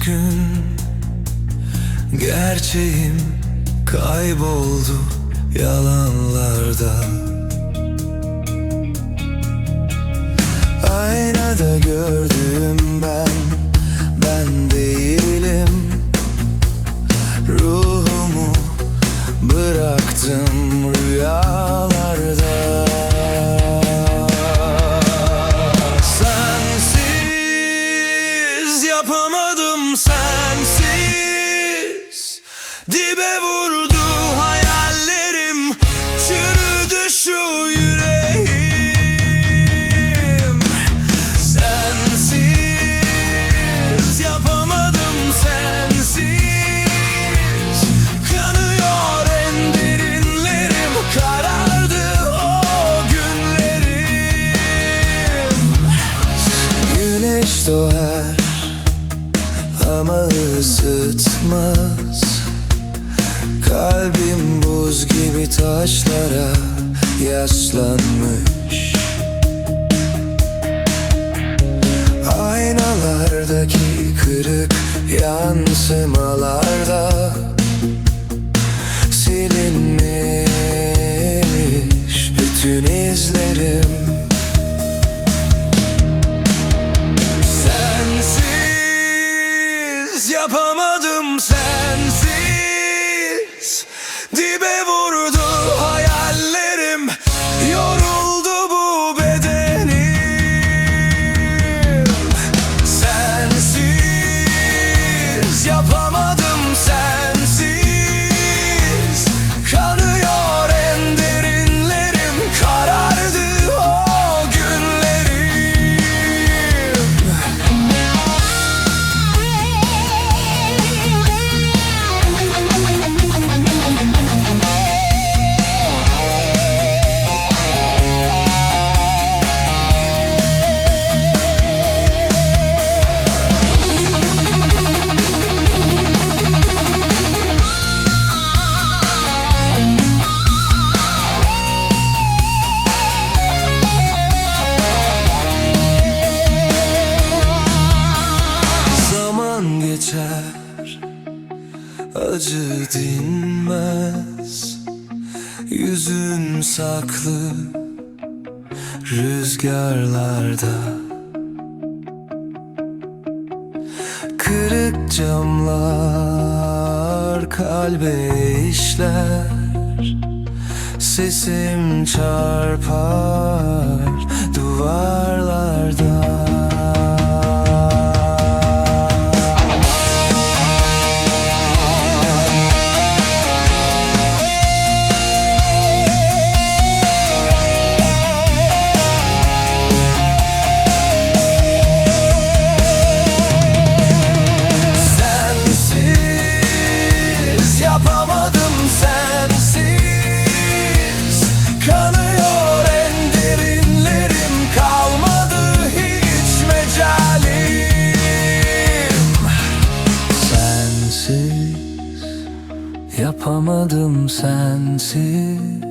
gün Gerçeğim kayboldu yalanlarda. Aynada gördüğüm ben Ben Dibe vurdu hayallerim Çürüdü şu yüreğim. Sensiz yapamadım sensiz. Kanıyor en derinlerim Karardı o günlerim. Güneş doğar ama ısıtmaz Kalbim buz gibi taşlara yaslanmış. Aynalardaki kırık yansımalarda yapamadım sensiz Acı dinmez Yüzün saklı. Rüzgarlarda. Kırık camlar Kalbe işler. Sesim çarpar duvarlarda yapamadım sensiz. Kanıyor en derinlerim kalmadı hiç mecalim. Sensiz yapamadım sensiz